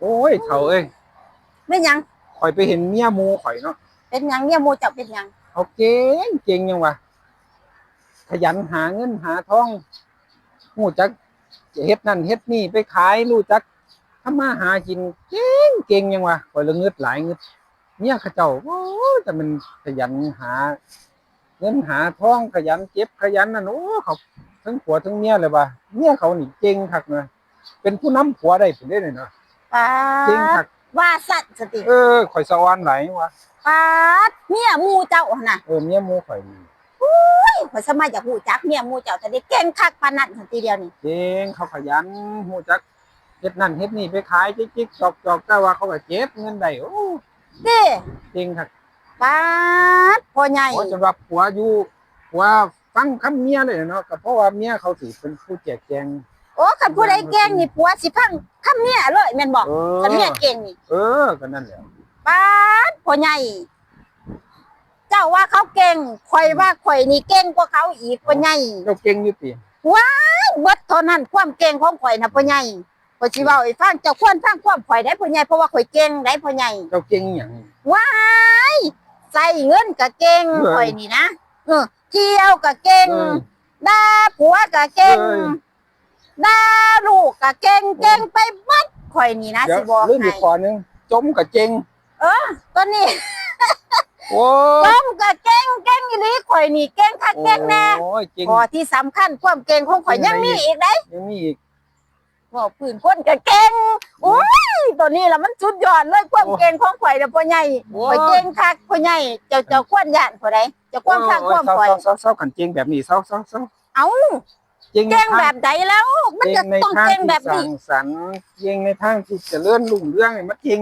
โอ้ยเฒ่าเอ้ยเป็นหยังข่อยไปเห็นเมียหมูข่อยเนาะเป็นหยังเนี่ยหมูเจ้าเป็นหยังเขาเก่งเก่งยังวะขยันหาเงินหาทองรู้จักเฮ็ดนั่นเฮ็ดนี่ไปขายรู้จักทำมาหากินเก่งเก่งยังวะข่อยละเงึดหลายเงึดเมียเขาเจ้าโอ้ยแต่มันขยันหา เงินหาทองขยันเก็บขยันนั่นโอ้เขาทั้งผัวทั้งเมียเลยว่ะเมียเขานี่เก่งคักนะเป็นผู้นำผัวได้ผลได้เลยเนาะ ปาเก่งดคัก ว่าสัตว์สติเออข่อยสะออนไหลายวะปาดเนี่ยหมูเจ้าหั่นน่ะเออเมียหมูข่อยนี่ข่อยสมัยอยากฮู้จักเนี่ยหมูเจ้าแต่ได้เก่งคักปานนั้นสันทีเดียวนี่เก่งเขาขยันหูจักเฮ็ดนั่นเฮ็ดนี่ไปขายจิ๊กๆจอกๆแต่ว่าเขาก็เก็บเงินได้โอ้เด้เก่งคักปาดพ่อใหญ่เพราะสำหรับผัวอยู่ผัวฟังคำเมียเลยเนาะก็เพราะว่าเมียเขาสิเป็นผู้แจกแจงโอ้คันผู้ใดเก่งนี่ผัวสิพัง คำเนี่ยเลยแม่นบอกเออคันเนี่ยเก่งนี่เออก็นั่นแหละปาดพ่อใหญ่ เจ้าว่าเขาเก่งข่อยว่าข่อยนี่เก่งกว่าเขาอีกพ่อใหญ่เจ้าเก่งอยู่ติเบิดเท่านั้นความเก่งของข่อยนะพ่อใหญ่ข่อยสิเว้าให้ฟังเจ้าควรฟังความข่อยได้พ่อใหญ่เพราะว่าข่อยเก่งได้พ่อใหญ่ เจ้าเก่งหยัง ว้ายใส่เงินก็เก่งเออข่อยนี่นะเออเที่ยวก็เก่งเออด่าผัวก็เก่งเอ้ย ด่าลูกก็เก่งเก่งไปเบัดข่อยนี่นะเดี๋ยวสิบอกเรื่องอีให้กข้อหนึงจมกับเก่งตัวนี้โอ้ต้มก็เก่งเก่งอีหลีข่อยนี่เก่งคักเก่งแน่โอ้ยเก่งพอที่สำคัญความเก่งของข่อยยังมีอีกได้ยังมีอีกว่าพื้นคนก็เก่งโอ้ยตัวนี้ล่ะมันสุดยอดเลยความเก่งของข่อยน่ะพ่อใหญ่โอ้ ข่อยเก่งคักพ่อใหญ่เจ้าเจ้าควรย่านผู้ใดเจ้าความคักความโอ้ข่อย เศร้าๆเศร้าๆกันเก่งแบบนี้เศร้าๆเศร้าเอ้า ๆเก่งในเก่งทางแบบใดแล้ว มันเก่จะงในต้องทางเก่งที่แบบสร้านี้งสรรค์เก่งในทางที่เจะเลื่อนลุ่งเรื่องนี่มันเก่ง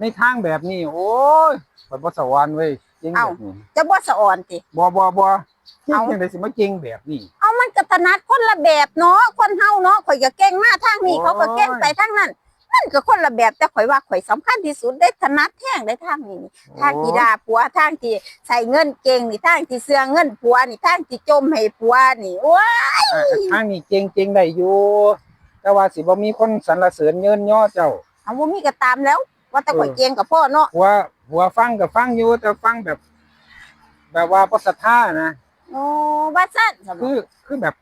ในทางแบบนี้ โอ้ยปบ่สวรรค์เว้ยเก่งแบบนี้จะบ่สะอ่อนติ บ่บ่บ่เก่งเอา จังได๋สิมาเก่งแบบนี้ เอามันก็ถนัดคนละแบบเนาะคนเฮาเนาะข่อยก็เก่งมาทางนี้โอ้ย เขาก็เก่งไปทางนั้น มันก็คนละแบบแต่ข่อยว่าข่อยสำคัญที่สุดได้ถนัดแท่งได้ทางนี้นี่ทางที่ด่าผัวทางที่ใส่เงินเก่งนี่ทางที่เสือเงินผัวนี่ทางที่จมให้ผัวนี่โอ้ยอะทางนี้เก่งเก่งได้อยู่แต่ว่าสิบ่มีคนสรรเสริญเยินย่อเจ้าเอาบ่มีก็ตามแล้ว ว่าแต่ข่อยเออเก่งกับพ่อเนาะหัวหัวฟังก็ฟังอยู่แต่ฟังแบบ แบบว่าบ่ศรัทธานะโอ้ว่าซั่นสมคือคือแบบ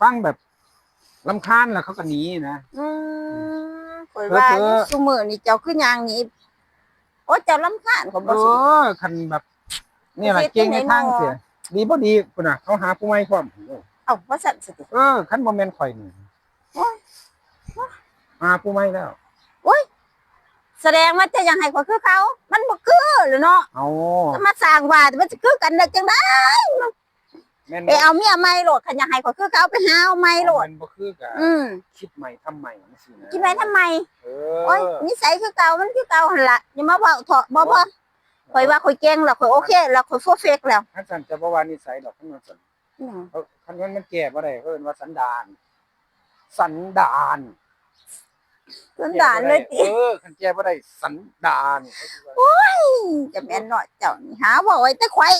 ฟังแบบลำคาญแล้วเขาก็หนีนะอืม ข่อยว่าเออซุมื้อนี่เจ้าคือหยังนี่โอ้เจ้ารำคาญข่อยเอบ่สิ อคันแบบนี่แหละเฮ็ดเก่งในจังได๋ทางเนาะเสียดีบ่ดีพุ่นน่ะเขาหาผู้ใหม่พร้อมเอ้าว่าซั่นสิเออคันบ่แม่นข่อยนี่โอ้ยหาผู้ใหม่แล้วแสดงว่าจะยังให้ข่อยคือเขา มันบ่คือเลยเนาะเอา จะมาสร้างว่าแต่มันจะคือกันได้จังได๋ แม่นไปเอาเมียใหม่โหลดคันอยากให้ข่อยคือเขาไปหาเอาใหม่โหลด มันบ่คือกับอืมคิดใหม่ทำใหม่จังซี่นะคิดไปทำไมเอโอ้ยอนิสัยคือเก่ามันคือเก่าหั่นล่ะอย่ามาเว้าเถาะบ่บ่ข่อยว่าข่อยเก่งแล้วข่อยโอเค แล้วข่อยเพอร์เฟกต์แล้วคันสันจะบ่ว่านิสัยดอกคันว่าสันอืมเขาคันว่ามันแก้บ่ได้เขาเอิ้นว่าสันดาน สันดานสันดานเลยติเออคันแก้บ่ได้สันดาน จะแม่นเนาะเจ้านี่หาบ่ไว้แต่ข่อย